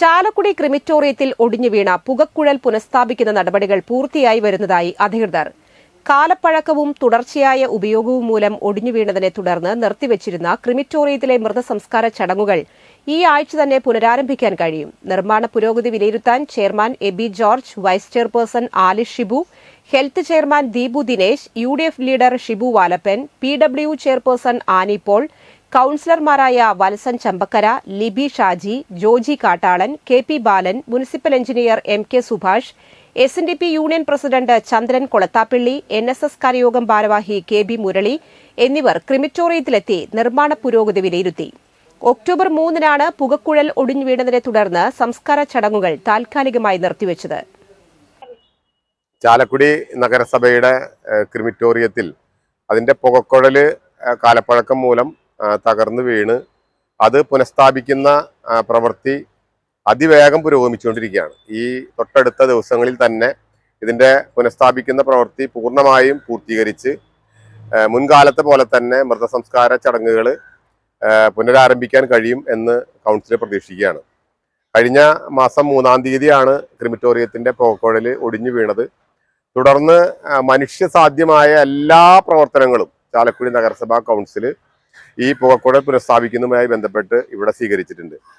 ചാലക്കുടി ക്രിമിറ്റോറിയത്തിൽ ഒടിഞ്ഞു വീണ പുകക്കുഴൽ പുനഃസ്ഥാപിക്കുന്ന നടപടികൾ പൂർത്തിയായി വരുന്നതായി അധികൃതർ. കാലപ്പഴക്കവും തുടർച്ചയായ ഉപയോഗവും മൂലം ഒടിഞ്ഞു വീണതിനെ തുടർന്ന് നിർത്തിവച്ചിരുന്ന ക്രിമിറ്റോറിയത്തിലെ മൃതസംസ്കാര ചടങ്ങുകൾ ഈ ആഴ്ച തന്നെ പുനരാരംഭിക്കാൻ കഴിയും. നിർമ്മാണ പുരോഗതി വിലയിരുത്താൻ chairman Aby George vice chairperson Alish Shibu health chairman Deepu Dinesh U leader Shibu Valappan P chairperson Annie Paul കൌൺസിലർമാരായ Valsan Chambakkara Liby Shaji Joji Kattalan K P Balan municipal engineer M K Subhash S N D P union president Chandran Kolathappilly N S S കരയോഗം ഭാരവാഹി K B Murali എന്നിവർ ക്രിമിറ്റോറിയത്തിലെത്തി നിർമ്മാണ പുരോഗതി വിലയിരുത്തി. October മൂന്നിനാണ് പുകക്കുഴൽ ഒടിഞ്ഞു വീണതിനെ തുടർന്ന് സംസ്കാര ചടങ്ങുകൾ താൽക്കാലികമായി നിർത്തിവച്ചത്. ചാലക്കുടി നഗരസഭയുടെ ക്രിമിറ്റോറിയത്തിൽ അതിന്റെ പുകക്കുഴൽ കാലപ്പഴക്കം മൂലം തകർന്നു വീണ് അത് പുനഃസ്ഥാപിക്കുന്ന പ്രവൃത്തി അതിവേഗം പുരോഗമിച്ചുകൊണ്ടിരിക്കുകയാണ്. ഈ തൊട്ടടുത്ത ദിവസങ്ങളിൽ തന്നെ ഇതിന്റെ പുനഃസ്ഥാപിക്കുന്ന പ്രവൃത്തി പൂർണമായും പൂർത്തീകരിച്ച് മുൻകാലത്തെ പോലെ തന്നെ മൃതസംസ്കാര ചടങ്ങുകൾ പുനരാരംഭിക്കാൻ കഴിയും എന്ന് കൗൺസിൽ പ്രതീക്ഷിക്കുകയാണ്. കഴിഞ്ഞ മാസം മൂന്നാം തീയതിയാണ് ക്രിമിറ്റോറിയത്തിന്റെ പോക്കുഴൽ ഒടിഞ്ഞു വീണത്. തുടർന്ന് മനുഷ്യസാധ്യമായ എല്ലാ പ്രവർത്തനങ്ങളും ചാലക്കുടി നഗരസഭാ കൗൺസിൽ ഈ പുകക്കുഴൽ പുനഃസ്ഥാപിക്കുന്നതുമായി ബന്ധപ്പെട്ട് ഇവിടെ സ്വീകരിച്ചിട്ടുണ്ട്.